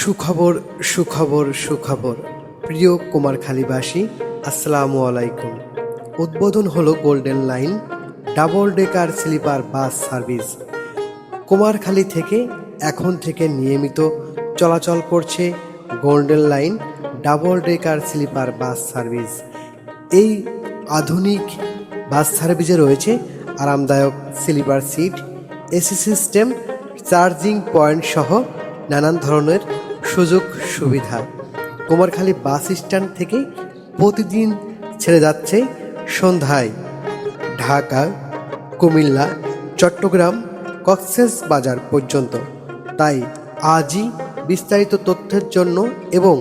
সুখবর সুখবর সুখবর। প্রিয় কুমারখালীবাসী আসসালামু আলাইকুম। উদ্বোধন হলো golden line double decker sleeper bus service Kumarkhali থেকে, এখন থেকে নিয়মিত চলাচল করছে golden line double decker sleeper bus service এই আধুনিক বাস সার্ভিসে রয়েছে আরামদায়ক sleeper seat, AC system, charging point সহ নানান ধরনের সুযোগ সুবিধা। কুমারখালী বাস স্ট্যান্ড থেকে প্রতিদিন ছেড়ে যাচ্ছে সন্ধ্যায়। ঢাকা, কুমিল্লা, চট্টগ্রাম, কক্সেস বাজার পর্যন্ত। তাই আজই বিস্তারিত তথ্যের জন্য এবং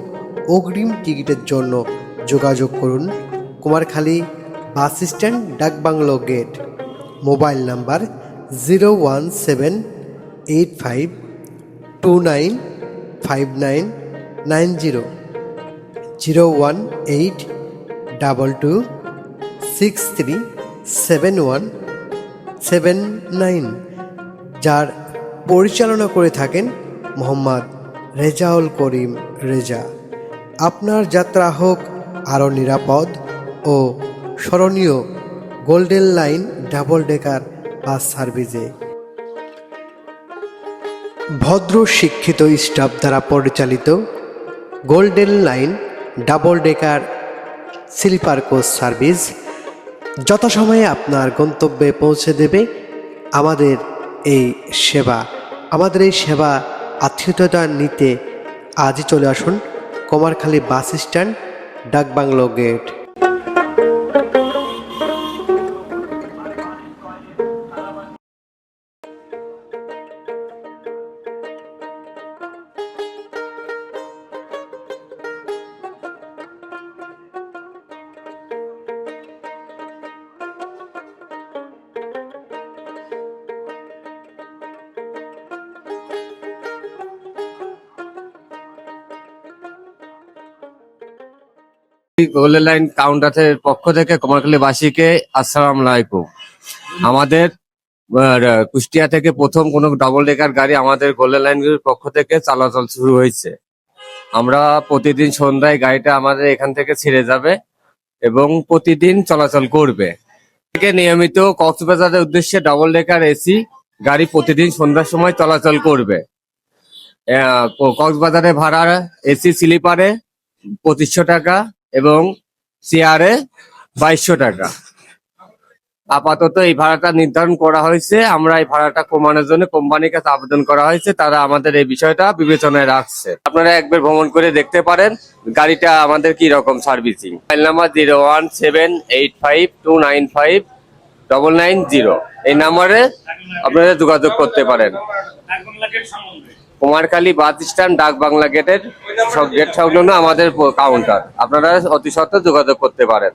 অগ্রিম টিকিটের জন্য যোগাযোগ করুন Kumarkhali bus stand Dakbangla gate. Mobile number zero one seven eight five two nine five nine nine zero zero one eight double two six three seven one seven nine যার পরিচালনা করে থাকেন মোহাম্মদ রেজাউল করিম রেজা। আপনার যাত্রা হোক আরও নিরাপদ ও স্মরণীয় golden line double decker bus সার্ভিসে। ভদ্র শিক্ষিত স্টাফ দ্বারা পরিচালিত golden line double decker sleeper coach service যথাসময়ে আপনার গন্তব্যে পৌঁছে দেবে আমাদের এই সেবা। আমাদের এই সেবা আত্মীয়তা নিতে আজই চলে আসুন। Kumarkhali bus stand, Dakbangla gate. Golden line কাউন্টারের পক্ষ থেকে কমারখালীবাসীকে আসসালাম আলাইকুম। আমাদের কুষ্টিয়া থেকে প্রথম কোনো ডাবল ডেকার গাড়ি আমাদের গোল্ডেন লাইনের পক্ষ থেকে চলাচল শুরু হয়েছে। আমরা প্রতিদিন সন্ধ্যায় গাড়িটা আমাদের এখান থেকে ছেড়ে যাবে এবং প্রতিদিন চলাচল করবে। থেকে নিয়মিত কক্সবাজারের উদ্দেশ্যে ডাবল ডেকার এসি গাড়ি প্রতিদিন সন্ধ্যার সময় চলাচল করবে। কক্সবাজারে ভাড়া এসি স্লিপারে পঁচিশশো টাকা এবং চেয়ারে বাইশশো টাকা। আপাতত এই ভাড়াটা নির্ধারণ করা হয়েছে। আমরা এই ভাড়াটা কমানোর জন্য কোম্পানির কাছে আবেদন করা হয়েছে। তারা আমাদের এই বিষয়টা বিবেচনায় রাখছে। আপনারা একবার ভ্রমণ করে দেখতে পারেন গাড়িটা আমাদের কি রকম servicing. Mobile number zero one seven eight five two nine five double nine zero. এই নাম্বারে আপনারা যোগাযোগ করতে পারেন। কুমারখালী বাস স্ট্যান্ড, ডাক বাংলা গেটের সব গেট সংলগ্ন আমাদের কাউন্টার আপনারা অতি সত্ত্বে যোগাযোগ করতে পারেন।